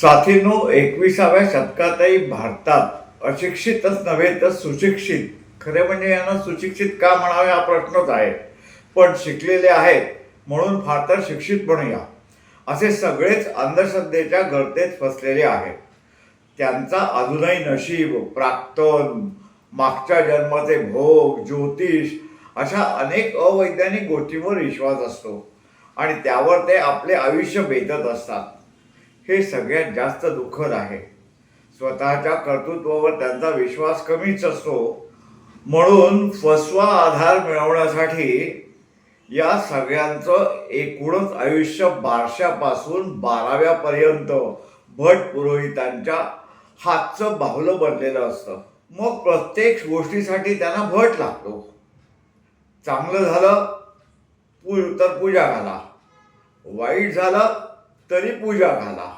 साथीनो एकविसाव्या शतकातही भारतात अशिक्षितच नव्हे तर सुशिक्षित. खरे म्हणजे यांना सुशिक्षित का म्हणावे हा प्रश्नच आहे. पण शिकलेले आहेत म्हणून फार तर शिक्षित म्हणूया असे सगळेच अंधश्रद्धेच्या गर्तेत फसलेले आहेत. त्यांचा अजूनही नशीब प्राक्तन मागच्या जन्माचे भोग ज्योतिष अशा अनेक अवैज्ञानिक गोष्टींवर विश्वास असतो. आणि त्यावर ते आपले आयुष्य बेतत असतात. हे सगळ्यात जास्त दुःखद आहे. स्वतःच्या कर्तृत्वावर त्यांचा विश्वास कमीच असतो. म्हणून फसवा आधार मिळवण्यासाठी या सगळ्यांचं एकूणच आयुष्य बारशापासून बाराव्यापर्यंत भट पुरोहितांच्या हातचं बाहुलं बनलेलं असतं. मग प्रत्येक गोष्टीसाठी त्यांना भट लागतो. चांगलं झालं पू तर पूजा घाला. वाईट झालं तरी पूजा घाला.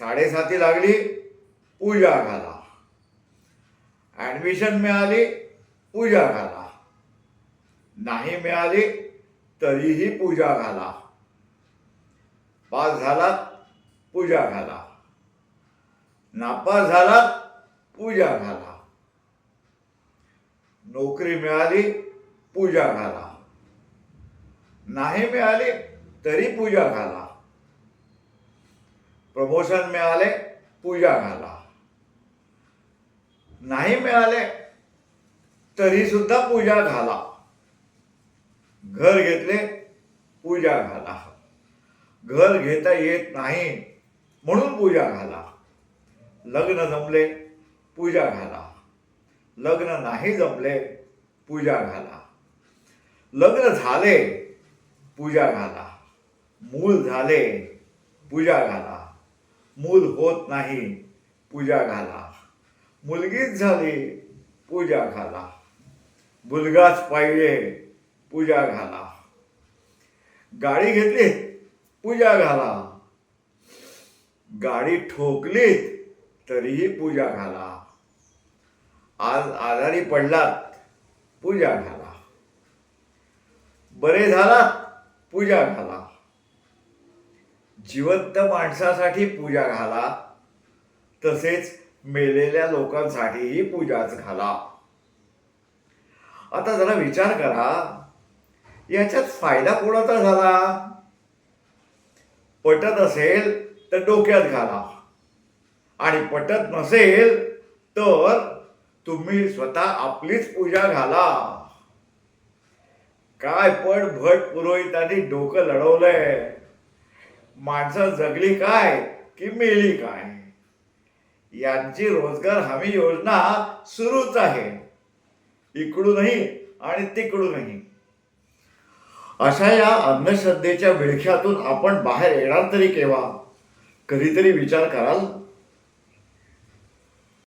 साडेसाती लागली पूजा घाला ॲडमिशन मिळाली पूजा घाला नाही मिळाली तरीही पूजा घाला पास झालात पूजा घाला नापास झालात पूजा घाला नोकरी मिळाली पूजा घाला नाही मिळाली तरी पूजा घाला प्रमोशन मिळाले पूजा घाला नाही मिळाले तरी सुद्धा पूजा घाला घर घेतले पूजा घाला घर घेता येत नाही म्हणून पूजा घाला लग्न जमले पूजा घाला लग्न नाही जमले पूजा घाला लग्न झाले पूजा घाला मूल झाले पूजा घाला मूल होत नाही पूजा घाला. मुलगीच झाली पूजा घाला. मुलगाच पाहिजे पूजा घाला. गाडी घेतली पूजा घाला. गाडी ठोकलीत तरीही पूजा घाला. आज आजारी पडलात पूजा घाला. बरे झालात पूजा घाला. जिवंत माणसासाठी पूजा घाला. तसेच मेलेल्या लोकांसाठीही पूजाच घाला. आता जरा विचार करा याच्यात फायदा कोणाचा झाला? पटत असेल तर डोक्यात घाला. आणि पटत नसेल तर तुम्ही स्वतः आपलीच पूजा घाला. काय पण भट पुरोहितांनी डोकं लढवलंय. माणसं जगली काय की मेली काय? यांची रोजगार हमी योजना सुरूच आहे. इकडूनही आणि तिकडूनही. अशा या अंधश्रद्धेच्या विळख्यातून आपण बाहेर येणार तरी केव्हा? कधीतरी विचार कराल?